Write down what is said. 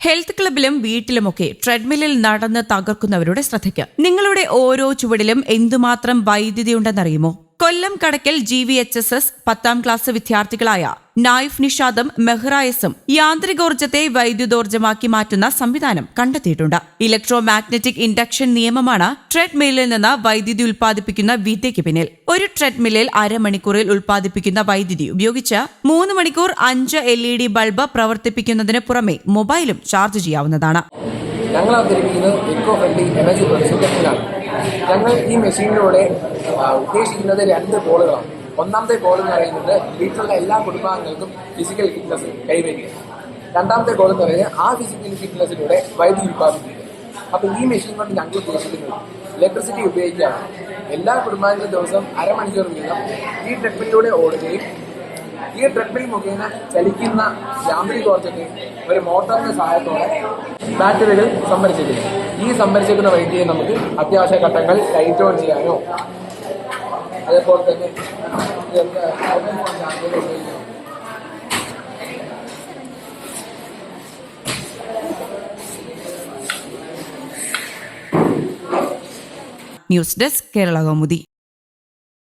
Health ക്ലബിലും വീട്ടിലുമൊക്കെ ട്രെഡ്മില്ലിൽ നടന്ന് തകർക്കുന്നവരുടെ ശ്രദ്ധയ്ക്ക്. നിങ്ങളുടെ ഓരോ ചുവടിലും എന്തുമാത്രം വൈദ്യുതി ഉണ്ടെന്നറിയുമോ Kollam Kadakkal G V H S S പത്താം ക്ലാസ് വിദ്യാർത്ഥികളായ നായിഫ് നിഷാദും മെഹ്റായസും യാന്ത്രികോർജത്തെ വൈദ്യുതോർജമാക്കി മാറ്റുന്ന സംവിധാനം കണ്ടെത്തിയിട്ടുണ്ട്. ഇലക്ട്രോ മാഗ്നറ്റിക് ഇൻഡക്ഷൻ നിയമമാണ് ട്രെഡ്മില്ലിൽ നിന്ന് വൈദ്യുതി ഉൽപ്പാദിപ്പിക്കുന്ന വിദ്യയ്ക്ക് പിന്നിൽ. ഒരു ട്രെഡ്മില്ലിൽ അരമണിക്കൂറിൽ ഉൽപ്പാദിപ്പിക്കുന്ന വൈദ്യുതി ഉപയോഗിച്ച് മൂന്ന് മണിക്കൂർ അഞ്ച് എൽ ഇ ഡി ബൾബ് പ്രവർത്തിപ്പിക്കുന്നതിന് പുറമെ മൊബൈലും ചാർജ് ചെയ്യാവുന്നതാണ്. ഞങ്ങൾ അവതരിപ്പിക്കുന്നത് ഇക്കോ ഫ്രണ്ട്ലി എനർജി ഞങ്ങൾ ഈ മെഷീനിലൂടെ ഉദ്ദേശിക്കുന്നത് രണ്ട് ഗോളുകളാണ് ഒന്നാമത്തെ ഗോൾ എന്ന് പറയുന്നത് വീട്ടിലുള്ള എല്ലാ കുടുംബാംഗങ്ങൾക്കും ഫിസിക്കൽ ഫിറ്റ്നസ് കൈവരിക രണ്ടാമത്തെ ഗോൾ എന്ന് പറയുന്നത് ആ ഫിസിക്കൽ ഫിറ്റ്നസിലൂടെ വൈദ്യുതി ഉൽപ്പാദിപ്പിക്കുക അപ്പോൾ ഈ മെഷീൻ കൊണ്ട് ഞങ്ങൾ ഉദ്ദേശിക്കുന്നത് ഇലക്ട്രിസിറ്റി ഉപയോഗിക്കുകയാണ്. എല്ലാ കുടുംബാംഗങ്ങളും ദിവസം അരമണിക്കൂർ വീതം ഈ ട്രെഡ്മിലൂടെ ഓടുകയും ഈ ട്രെഡ്മിൽ മുഖേന ചലിക്കുന്ന യാന്ത്രികോർജത്തെ ഒരു മോട്ടോറിന്റെ സഹായത്തോടെ ബാറ്ററികൾ സംഭരിച്ചിരിക്കുന്നു ഈ സംഭരിച്ചിരിക്കുന്ന വൈദ്യുതിയെ നമുക്ക് അത്യാവശ്യ ഘട്ടങ്ങൾ ലൈറ്റ് ഓൺ ചെയ്യാനോ അതേപോലെ തന്നെ ന്യൂസ് ഡെസ്ക് കേരള കൗമുദി.